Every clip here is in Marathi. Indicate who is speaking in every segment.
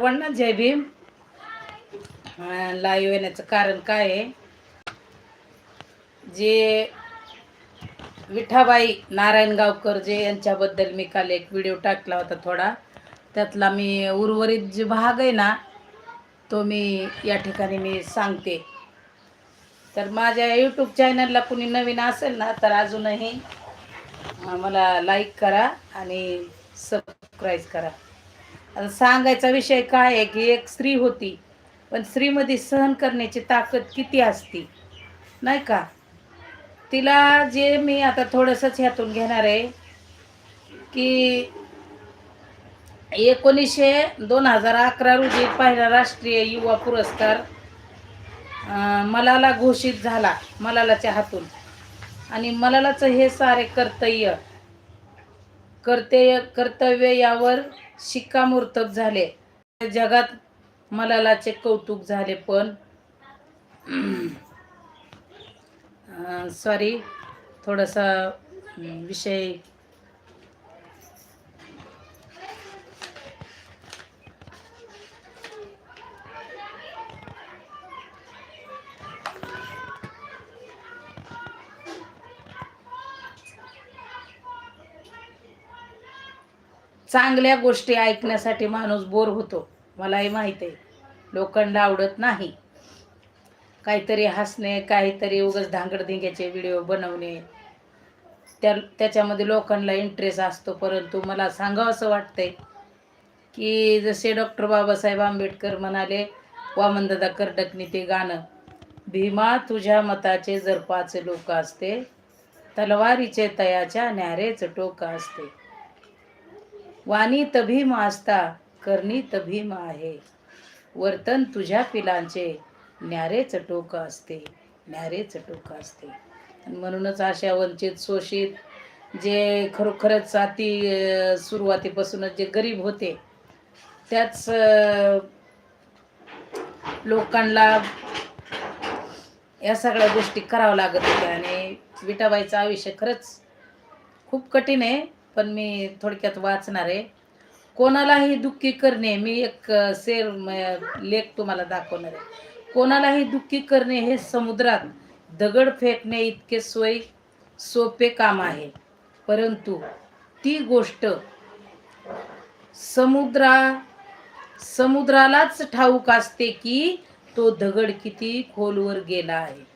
Speaker 1: सर्वांना जय भीम लाईव्ह येण्याचं कारण काय आहे? जे विठाबाई नारायणगावकर जे यांच्याबद्दल मी काल एक व्हिडिओ टाकला होता थोडा. त्यातला मी उर्वरित जे भाग आहे ना तो मी या ठिकाणी मी सांगते. तर माझ्या यूट्यूब चॅनलला कुणी नवीन असेल ना तर अजूनही मला लाईक करा आणि सबस्क्राईब करा. आता सांगायचा विषय काय आहे की एक स्त्री होती पण स्त्रीमध्ये सहन करण्याची ताकद किती असती नाही का? तिला जे मी आता थोडंसंच ह्यातून घेणार आहे की एकोणीसशे दोन हजार अकरा रोजी पहिला राष्ट्रीय युवा पुरस्कार मलाला घोषित झाला मलालाच्या हातून. आणि मलालाचं हे सारे कर्तव्य कर्तव्य कर्तव्य यावर शिक्कामोर्तब झाले. जगात मलालाचे कौतुक झाले पण सॉरी थोडासा विषय चांगल्या गोष्टी ऐकण्यासाठी माणूस बोर होतो. मलाही माहीत आहे. लोकांना आवडत नाही. काहीतरी हसणे काहीतरी उगाच धांगडधिंग्याचे व्हिडिओ बनवणे. त्या त्याच्यामध्ये लोकांना इंटरेस्ट असतो. परंतु मला सांगावं असं वाटतंय की जसे डॉक्टर बाबासाहेब आंबेडकर म्हणाले वामनदादा कर्डकनी ते गाणं. भीमा तुझ्या मताचे जर पाच लोक असते तलवारीचे तयाच्या न्यारेच टोक असते. वाणी तभीम असता करणी भीम आहे वर्तन तुझ्या पिलांचे न्यारे चटोक असते न्यारे चटोक असते. म्हणूनच अशा वंचित शोषित जे खरोखरच अति सुरुवातीपासूनच जे गरीब होते त्याच लोकांना या सगळ्या गोष्टी कराव्या लागत होत्या. आणि विटाबाईचं आयुष्य खरंच खूप कठीण आहे. पण मी थोडक्यात वाचणार आहे. कोणालाही दुःखी करणे मी एक सेर शेर लेख तुम्हाला दाखवणार आहे. कोणालाही दुःखी करणे हे समुद्रात दगड फेकणे इतके सोय सोपे काम आहे. परंतु ती गोष्ट समुद्रा समुद्रालाच ठाऊक असते की तो दगड किती खोलवर गेला आहे.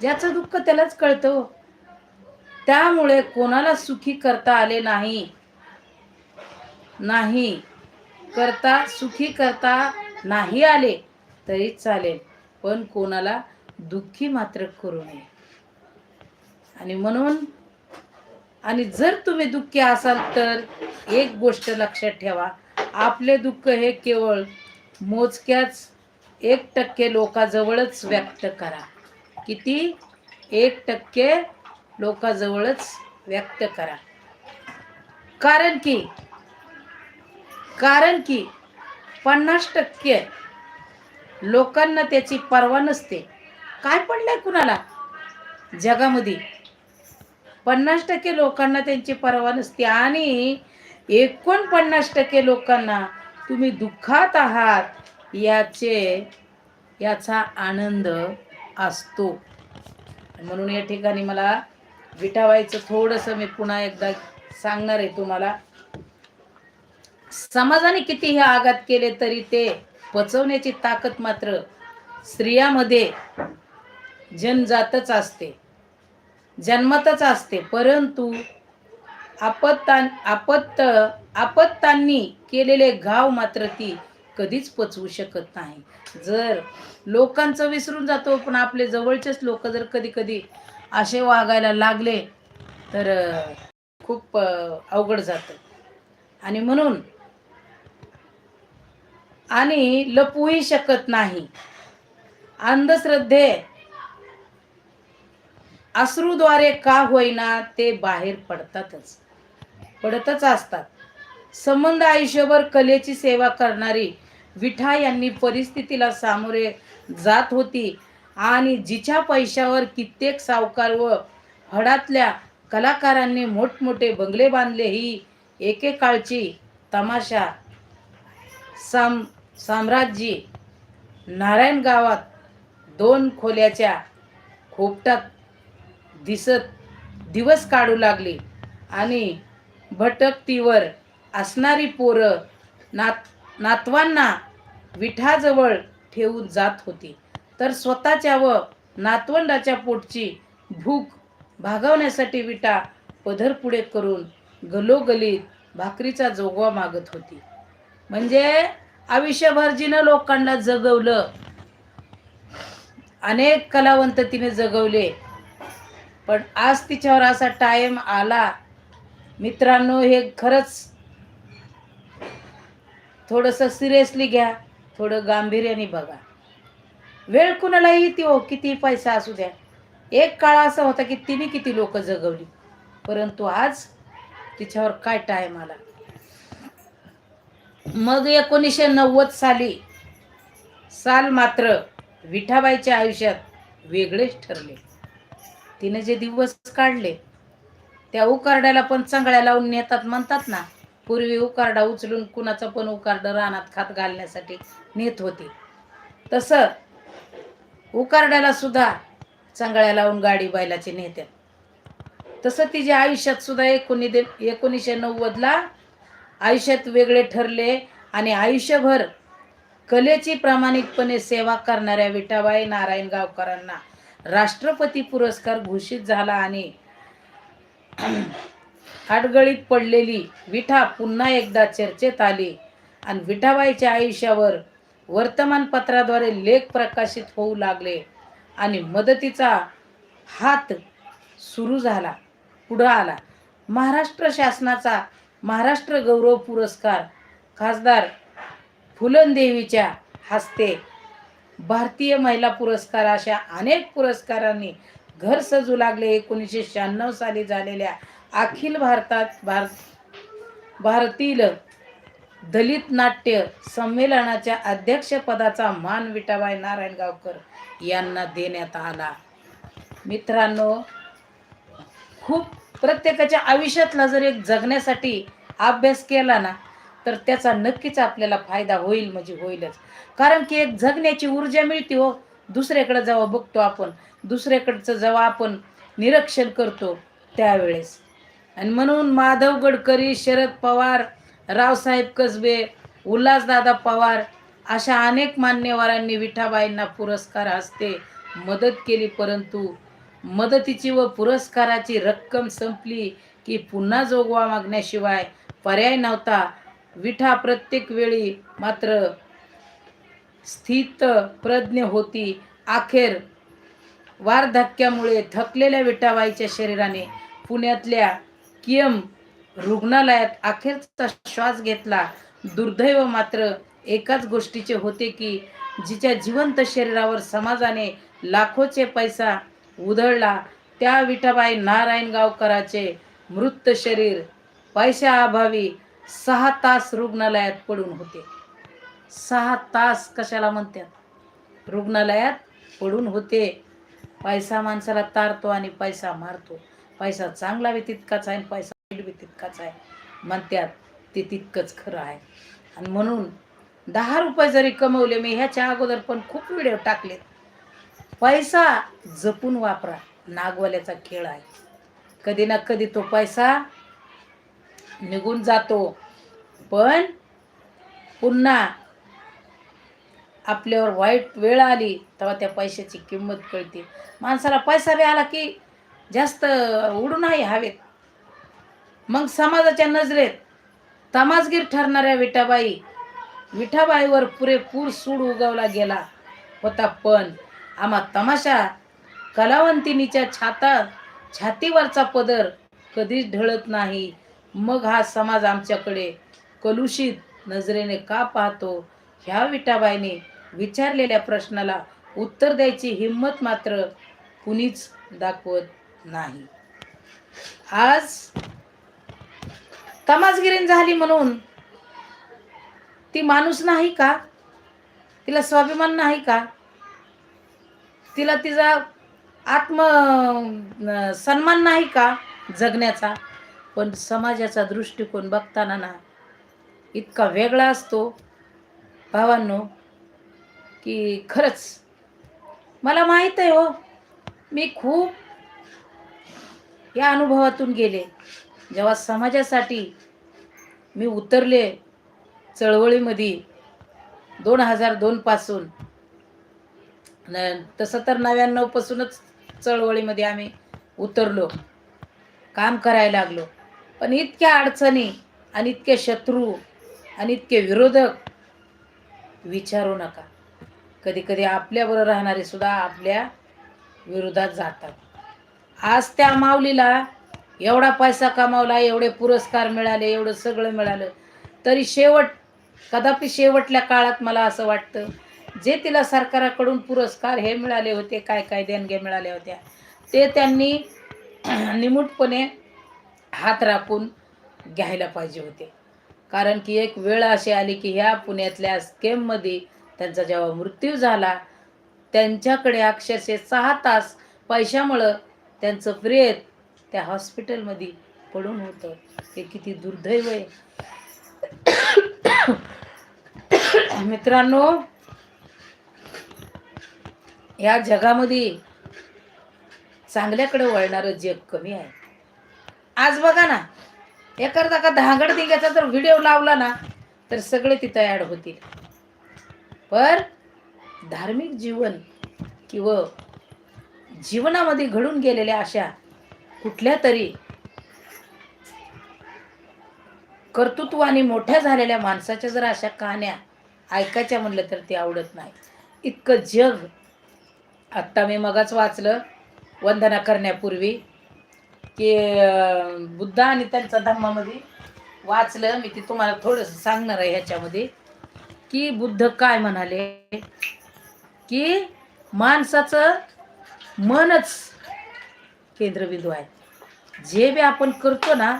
Speaker 1: ज्याचं दुःख त्यालाच कळतं हो. त्यामुळे कोणाला सुखी करता आले नाही? नाही. करता सुखी करता नाही आले तरी चालेल पण कोणाला दुःखी मात्र करू नये. आणि म्हणून आणि जर तुम्ही दुःखी असाल तर एक गोष्ट लक्षात ठेवा आपले दुःख हे केवळ मोजक्याच एक टक्के लोकाजवळच व्यक्त करा. किती? एक टक्के लोकाजवळच व्यक्त करा. कारण की कारण की पन्नास टक्के लोकांना त्याची पर्वा नसते. काय पडलंय कुणाला? जगामध्ये. पन्नास टक्के लोकांना त्यांची पर्वा नसते आणि एकोणपन्नास टक्के लोकांना तुम्ही दुःखात आहात याचे याचा आनंद असतो. म्हणून या ठिकाणी मला विटावायचं थोडंसं मी पुन्हा एकदा सांगणार आहे तुम्हाला. समाजाने किती हे आघात केले तरी ते पचवण्याची ताकद मात्र स्त्रियामध्ये जनजातच असते जन्मतच असते. परंतु आपत्ता आपत्त आपत्तांनी केलेले घाव मात्र ती कधीच पचवू शकत नाही. जर लोकांचं विसरून जातो पण आपले जवळचेच लोक जर कधी कधी असे वागायला लागले तर खूप अवघड जातं. आणि म्हणून आणि लपवूही शकत नाही. अंधश्रद्धे अश्रूद्वारे का होईना ते बाहेर पडतातच. पडतच असतात. संबंध आयुष्यभर कलेची सेवा करणारी विठा यांनी परिस्थितीला सामोरे जात होती. आणि जिच्या पैशावर कित्येक सावकार व हडातल्या कलाकारांनी मोठमोठे बंगले बांधले ही एकेकाळची तमाशा. साम साम्राज्यी नारायण गावात दोन खोल्याच्या खोपटात दिसत दिवस काढू लागली आणि भटकतीवर असणारी पोरं नात नातवांना विठाजवळ ठेवून जात होती. तर स्वतःच्या व नातवंडाच्या पोटची भूक भागवण्यासाठी विटा पदर पुढे करून गलोगलीत भाकरीचा जोगवा मागत होती. म्हणजे आयुष्यभर जिनं लोकांना जगवलं अनेक कलावंत तिने जगवले पण आज तिच्यावर असा टाइम आला. मित्रांनो हे खरंच थोडंसं सिरियसली घ्या थोडं गांभीर्याने बघा. वेळ कुणालाही ती हो किती पैसा असू द्या. एक काळ असा होता की तिने किती लोक जगवली. परंतु आज तिच्यावर काय टाईम आला? मग एकोणीसशे नव्वद साली साल मात्र विठाबाईच्या आयुष्यात वेगळेच ठरले. तिने जे दिवस काढले त्या उकारड्याला पण चांगल्या लावून नेतात म्हणतात ना पूर्वी उकारडा उचलून कुणाचा पण उकारडा रानात खात घालण्यासाठी नेत होती. तसं उकारड्याला सुद्धा चांगळ्या लावून गाडी बैलाची नेत्यात तसं तिच्या आयुष्यात सुद्धा एकोणी एकोणीसशे नव्वदला आयुष्यात वेगळे ठरले आणि आयुष्यभर कलेची प्रामाणिकपणे सेवा करणाऱ्या विठाबाई नारायण गावकरांना राष्ट्रपती पुरस्कार घोषित झाला आणि हाडगळीत पडलेली विठा पुन्हा एकदा चर्चेत आली आणि विठाबाईच्या आयुष्यावर वर्तमानपत्राद्वारे लेख प्रकाशित होऊ लागले आणि मदतीचा हात सुरू झाला पुढं आला. महाराष्ट्र शासनाचा महाराष्ट्र गौरव पुरस्कार खासदार फुलनदेवीच्या हस्ते भारतीय महिला पुरस्कार अशा अनेक पुरस्कारांनी घर सजू लागले. एकोणीसशे शहाण्णव साली झालेल्या अखिल भारतात भारत भारतीय दलित नाट्य संमेलनाच्या अध्यक्षपदाचा मान विटाबाई नारायणगावकर यांना देण्यात आला. मित्रांनो खूप प्रत्येकाच्या आयुष्यातला जर एक जगण्यासाठी अभ्यास केला ना तर त्याचा नक्कीच आपल्याला फायदा होईल म्हणजे होईलच. कारण की एक जगण्याची ऊर्जा मिळते हो. दुसऱ्याकडे जेव्हा बघतो आपण दुसऱ्याकडचं जेव्हा आपण निरीक्षण करतो त्यावेळेस. आणि म्हणून माधव गडकरी शरद पवार रावसाहेब कसबे उल्हासदादा पवार अशा अनेक मान्यवरांनी विठाबाईंना पुरस्कार हस्ते मदत केली परंतु मदतीची व पुरस्काराची रक्कम संपली की पुन्हा जोगवा मागण्याशिवाय पर्याय नव्हता. विठा प्रत्येक वेळी मात्र स्थित प्रज्ञ होती. अखेर वार्धक्यामुळे थकलेल्या विठाबाईच्या शरीराने पुण्यातल्या कियम रुग्णालयात अखेरचा श्वास घेतला. दुर्दैव मात्र एकाच गोष्टीचे होते की जिच्या जिवंत शरीरावर समाजाने लाखोचे पैसा उधळला त्या विठाबाई नारायण गावकराचे मृत शरीर पैशाअभावी सहा तास रुग्णालयात पडून होते. सहा तास कशाला म्हणतात? रुग्णालयात पडून होते. पैसा माणसाला तारतो आणि पैसा मारतो. पैसा चांगला बी तितकाच आहे आणि पैसा सारखाच आहे. म्हणत्यात ते तितकंच खरं आहे. आणि म्हणून दहा रुपये जरी कमवले मी ह्याच्या अगोदर पण खूप व्हिडिओ टाकले पैसा जपून वापरा नागवाल्याचा खेळ आहे. कधी ना कधी तो पैसा निघून जातो. पण पुन्हा आपल्यावर वाईट वेळ आली तेव्हा त्या पैशाची किंमत कळते. माणसाला पैसा बी आला की जास्त उडून नाही हवेत. मग समाजाच्या नजरेत तमासगीर ठरणाऱ्या विठाबाई विठाबाईवर पुरेपूर सूड उगवला गेला होता पण आम्हा तमाशा कलावंतिनीच्या छाता छातीवरचा पदर कधीच ढळत नाही. मग हा समाज आमच्याकडे कलुषित नजरेने का पाहतो? ह्या विटाबाईने विचारलेल्या प्रश्नाला उत्तर द्यायची हिंमत मात्र कुणीच दाखवत नाही. आज तमासगिरीन झाली म्हणून. ती माणूस नाही का? तिला स्वाभिमान नाही का? तिला तिचा आत्म सन्मान नाही का जगण्याचा? पण समाजाचा दृष्टिकोन बघताना ना इतका वेगळा असतो. भावांनो की खरंच मला माहीत आहे हो मी खूप या अनुभवातून गेले. जेव्हा समाजासाठी मी उतरले चळवळीमध्ये दोन हजार दोनपासून न तसं तर नव्याण्णवपासूनच चळवळीमध्ये आम्ही उतरलो काम करायला लागलो. पण इतक्या अडचणी आणि इतके शत्रू आणि इतके विरोधक विचारू नका. कधी कधी आपल्याबरोबर राहणारे सुद्धा आपल्या विरोधात जातात. आज त्या माऊलीला एवढा पैसा कमावला एवढे पुरस्कार मिळाले एवढं सगळं मिळालं. तरी शेवट कदापि शेवटल्या काळात मला असं वाटतं जे तिला सरकाराकडून पुरस्कार हे मिळाले होते काय काय देणग्या मिळाल्या होत्या ते त्यांनी निमूटपणे हात राखून घ्यायला पाहिजे होते. कारण की एक वेळ अशी आली की ह्या पुण्यातल्या स्केममध्ये त्यांचा जेव्हा मृत्यू झाला त्यांच्याकडे अक्षरशः सहा तास पैशामुळं त्यांचं प्रेत त्या हॉस्पिटलमध्ये पडून होतं. ते किती दुर्दैव आहे. मित्रांनो या जगामध्ये चांगल्याकडे वळणारं जग कमी आहे. आज बघा ना एखादा का धांगड दिग्याचा जर व्हिडिओ लावला ना तर सगळे तिथं ॲड होतील. पर धार्मिक जीवन किंवा जीवनामध्ये घडून गेलेल्या अशा कुठल्या तरी कर्तृत्व आणि मोठ्या झालेल्या माणसाच्या जर अशा कहाण्या ऐकायच्या म्हणलं तर ते आवडत नाही. इतकं जग. आत्ता मी मगाच वाचलं वंदना करण्यापूर्वी की बुद्ध आणि त्यांचा धम्मामध्ये वाचलं. मी ते तुम्हाला थोडंसं सांगणार आहे ह्याच्यामध्ये. की बुद्ध काय म्हणाले? की माणसाचं मनच केंद्रबिंदू आहे. जे बी आपण करतो ना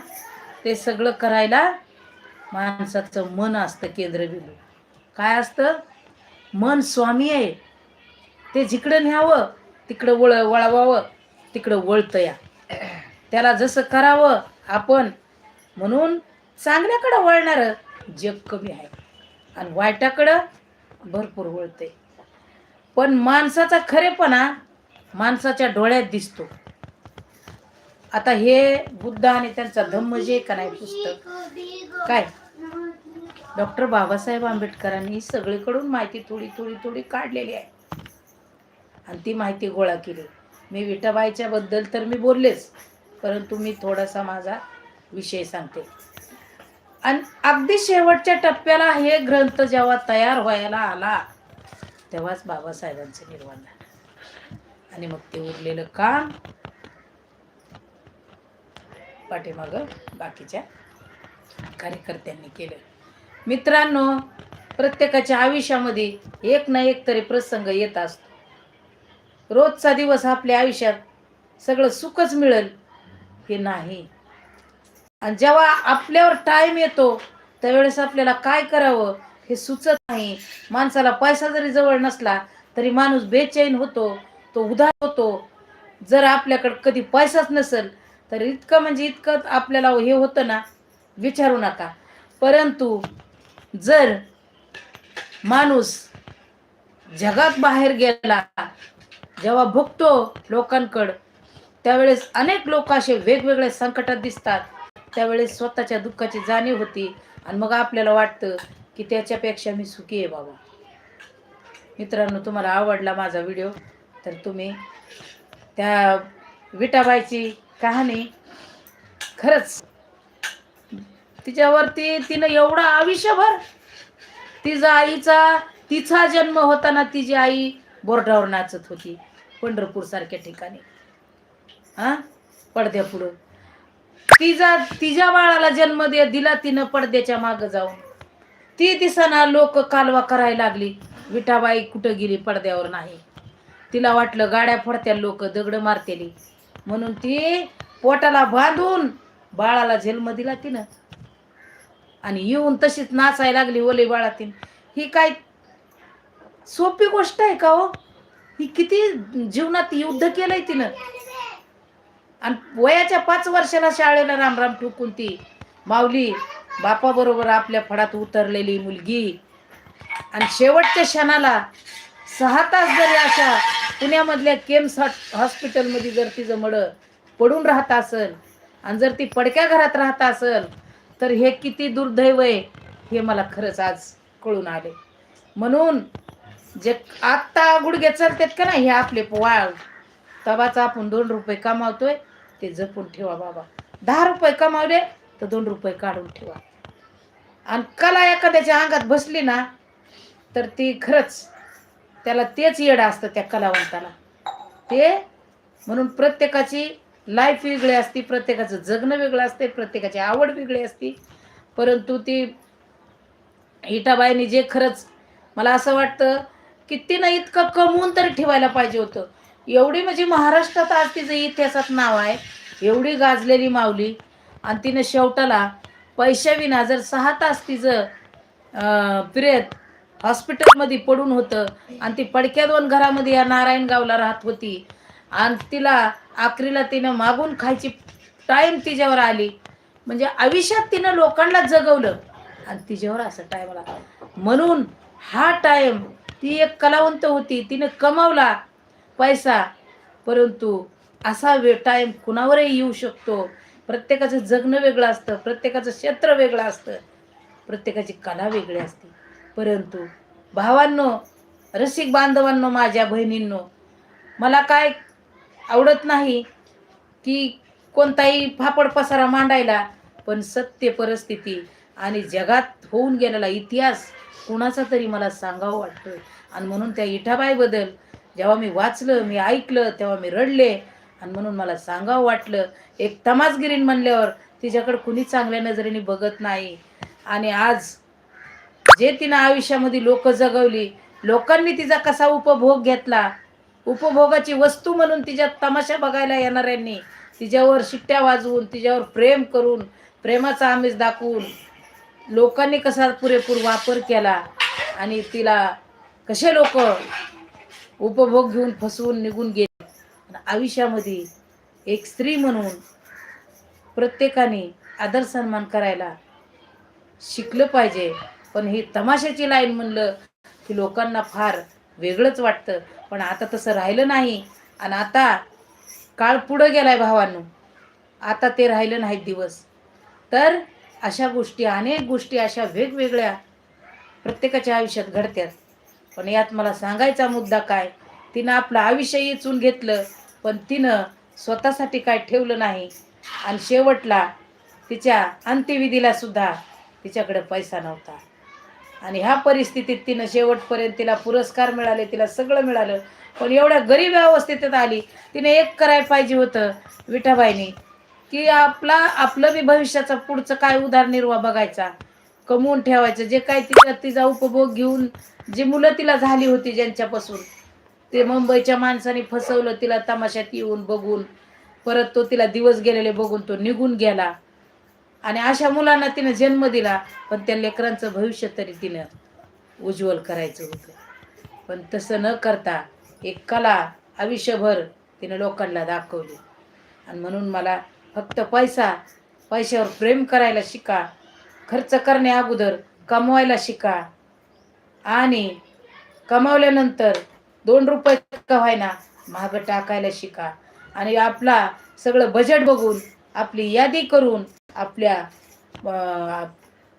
Speaker 1: ते सगळं करायला माणसाचं मन असतं केंद्रबिंदू काय असतं? मन स्वामी आहे. ते जिकडं न्यावं तिकडं वळ वळवावं तिकडं वळतं या. त्याला जसं करावं आपण म्हणून चांगल्याकडं वळणारं जग कमी आहे. आणि वाईटाकडं भरपूर वळते पण माणसाचा खरेपणा माणसाच्या डोळ्यात दिसतो. आता हे बुद्ध आणि त्यांचा धम्म जे का नाही पुस्तक? काय? डॉक्टर बाबासाहेब आंबेडकरांनी सगळीकडून माहिती थोडी थोडी थोडी काढलेली आहे. आणि ती माहिती गोळा केली. मी विठाबाईच्या बद्दल तर मी बोललेच परंतु मी थोडासा माझा विषय सांगते. आणि अगदी शेवटच्या टप्प्याला हे ग्रंथ जेव्हा तयार व्हायला आला तेव्हाच बाबासाहेबांचं निर्माण झालं. आणि मग ते उरलेलं काम पाठीमागं बाकीच्या कार्यकर्त्यांनी केलं. मित्रांनो प्रत्येकाच्या आयुष्यामध्ये एक ना एक तरी प्रसंग येत असतो. रोजचा दिवस आपल्या आयुष्यात सगळं सुखच मिळेल हे नाही. आणि जेव्हा आपल्यावर टाइम येतो त्यावेळेस आपल्याला काय करावं हे सुचत नाही. माणसाला पैसा जरी जवळ नसला तरी माणूस बेचैन होतो तो उधार होतो. जर आपल्याकडं कधी पैसाच नसेल तर इतकं म्हणजे इतकं आपल्याला हे होतं ना विचारू नका. परंतु जर माणूस जगात बाहेर गेला जेव्हा भुगतो लोकांकडं त्यावेळेस अनेक लोक असे वेगवेगळ्या संकटात दिसतात. त्यावेळेस स्वतःच्या दुःखाची जाणीव होती आणि मग आपल्याला वाटतं की त्याच्यापेक्षा मी सुखी आहे बाबा. मित्रांनो तुम्हाला आवडला माझा व्हिडिओ तर तुम्ही त्या विटाबाईची कहाणी. खरंच. तिच्यावरती तिनं एवढा आयुष्यभर तिचा आईचा तिचा जन्म होताना तिची आई बोर्डावर नाचत होती पंढरपूर सारख्या ठिकाणी. हा? पडद्यापुढं. तिचा तिच्या बाळाला जन्म दे दिला तिनं पडद्याच्या मागं जाऊन. ती दिसाना लोक कालवा करायला लागली. विठाबाई कुठं गेली पडद्यावर नाही. तिला वाटलं गाड्या फोडत्या लोक दगड मारतेली. म्हणून ती पोटाला बांधून बाळाला जन्म दिला तिनं. आणि येऊन तशीच नाचायला लागली ओले बाळातीन. ही काय सोपी गोष्ट आहे का हो? ही किती जीवनात युद्ध केलंय तिनं. आणि वयाच्या पाच वर्षाला शाळेला रामराम ठोकून ती माऊली बापाबरोबर आपल्या फडात उतरलेली मुलगी. आणि शेवटच्या क्षणाला सहा तास जरी अशा पुण्यामधल्या केम्स हॉस्पिटलमध्ये जर तिचं मडं पडून राहत असेल आणि जर ती पडक्या घरात राहत असेल तर हे किती दुर्दैव आहे हे मला खरंच आज कळून आले. म्हणून जे आत्ता गुडघे चालतात का नाही हे आपले वाळ तबाचा आपण दोन रुपये कमावतोय ते जपून ठेवा बाबा. दहा रुपये कमावले तर दोन रुपये काढून ठेवा. आणि कला एखाद्याच्या अंगात बसली ना तर ती खरंच त्याला तेच येडं असतं त्या कलावंताला. ते म्हणून प्रत्येकाची लाईफ वेगळी असते प्रत्येकाचं जगणं वेगळं असते प्रत्येकाची आवड वेगळी असते. परंतु ती हिटाबाईंनी जे खरंच मला असं वाटतं की तिनं इतकं कमवून तरी ठेवायला पाहिजे होतं. एवढी म्हणजे महाराष्ट्रात आज तिचं इतिहासात नाव आहे. एवढी गाजलेली माऊली. आणि तिनं शेवटाला पैशाविना जर सहा तास तिचं प्रेत हॉस्पिटलमध्ये पडून होतं. आणि ती पडक्या दोन घरामध्ये या नारायणगावला राहत होती. आणि तिला आखरीला तिनं मागून खायची टाईम तिच्यावर आली. म्हणजे आयुष्यात तिनं लोकांना जगवलं. आणि तिच्यावर असं टाईम आला. म्हणून हा टाईम ती एक कलावंत होती. तिनं कमावला पैसा. परंतु असा वे टाईम कुणावरही येऊ शकतो. प्रत्येकाचं जगणं वेगळं असतं. प्रत्येकाचं क्षेत्र वेगळं असतं. प्रत्येकाची कला वेगळी असते. परंतु भावांनो रसिक बांधवांनो माझ्या बहिणींनो मला काय आवडत नाही की कोणताही फापड पसारा मांडायला पण सत्य परिस्थिती आणि जगात होऊन गेलेला इतिहास कुणाचा तरी मला सांगावं वाटतो आणि म्हणून त्या इठाबाईबद्दल जेव्हा मी वाचलं मी ऐकलं तेव्हा मी रडले. आणि म्हणून मला सांगावं वाटलं एक तमासगिरीन म्हणल्यावर तिच्याकडं कुणी चांगल्या नजरेने बघत नाही. आणि आज जे तिनं आयुष्यामध्ये लोक जगवली लोकांनी तिचा कसा उपभोग घेतला उपभोगाची वस्तू म्हणून तिच्या तमाशा बघायला येणाऱ्यांनी तिच्यावर शिट्ट्या वाजवून तिच्यावर प्रेम करून प्रेमाचा आमिष दाखवून लोकांनी कसा पुरेपूर वापर केला आणि तिला कसे लोक उपभोग घेऊन फसवून निघून गेले. आयुष्यामध्ये एक स्त्री म्हणून प्रत्येकाने आदर सन्मान करायला शिकलं पाहिजे. पण ही तमाशाची लाईन म्हणलं की लोकांना फार वेगळंच वाटतं. पण आता तसं राहिलं नाही. आणि आता काळ पुढं गेलाय भावांनो. आता ते राहिलं नाहीत दिवस. तर अशा गोष्टी अनेक गोष्टी अशा वेगवेगळ्या प्रत्येकाच्या आयुष्यात घडत्यात. पण यात मला सांगायचा मुद्दा काय? तिनं आपलं आयुष्य इचून घेतलं पण तिनं स्वतःसाठी काय ठेवलं नाही. आणि शेवटला तिच्या अंत्यविधीला सुद्धा तिच्याकडे पैसा नव्हता. आणि ह्या परिस्थितीत तिनं शेवटपर्यंत तिला पुरस्कार मिळाले तिला सगळं मिळालं. पण एवढ्या गरीब अवस्थेत आली तिने एक करायला पाहिजे होतं विठाबाईनी की आपला आपलं बी भविष्याचा पुढचं काय उदारनिर्वाह बघायचा कमवून ठेवायचं जे काय तिचा तिचा उपभोग घेऊन जी मुलं तिला झाली होती ज्यांच्यापासून ते मुंबईच्या माणसाने फसवलं तिला तमाशात येऊन बघून परत तो तिला दिवस गेलेले बघून तो निघून गेला. आणि अशा मुलांना तिनं जन्म दिला पण त्या लेकरांचं भविष्य तरी तिनं उज्ज्वल करायचं होतं. पण तसं न करता एक कला आयुष्यभर तिनं लोकांना दाखवली. आणि म्हणून मला फक्त पैसा पैशावर प्रेम करायला शिका खर्च करण्या अगोदर कमवायला शिका आणि कमावल्यानंतर दोन रुपये का व्हायना महाग टाकायला शिका आणि आपला सगळं बजेट बघून आपली यादी करून आपल्या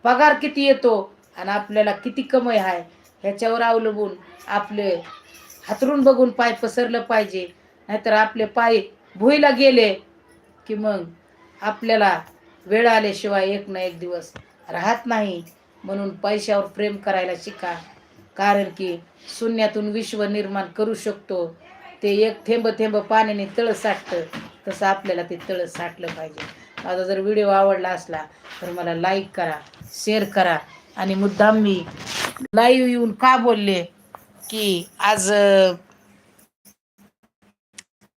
Speaker 1: पगार किती येतो आणि आपल्याला किती कमाई आहे ह्याच्यावर अवलंबून आपले हातरून बघून पाय पसरलं पाहिजे. नाहीतर आपले पाय भुईला गेले की मग आपल्याला वेळ आल्याशिवाय एक ना एक दिवस राहत नाही. म्हणून पैशावर प्रेम करायला शिका. कारण की शून्यातून विश्व निर्माण करू शकतो. ते एक थेंब थेंब पाण्याने तळ साठतं. तसं आपल्याला ते तळ साठलं पाहिजे. माझा जर व्हिडिओ आवडला असला तर मला लाईक करा शेअर करा. आणि मुद्दाम मी लाईव्ह येऊन का बोलले की आज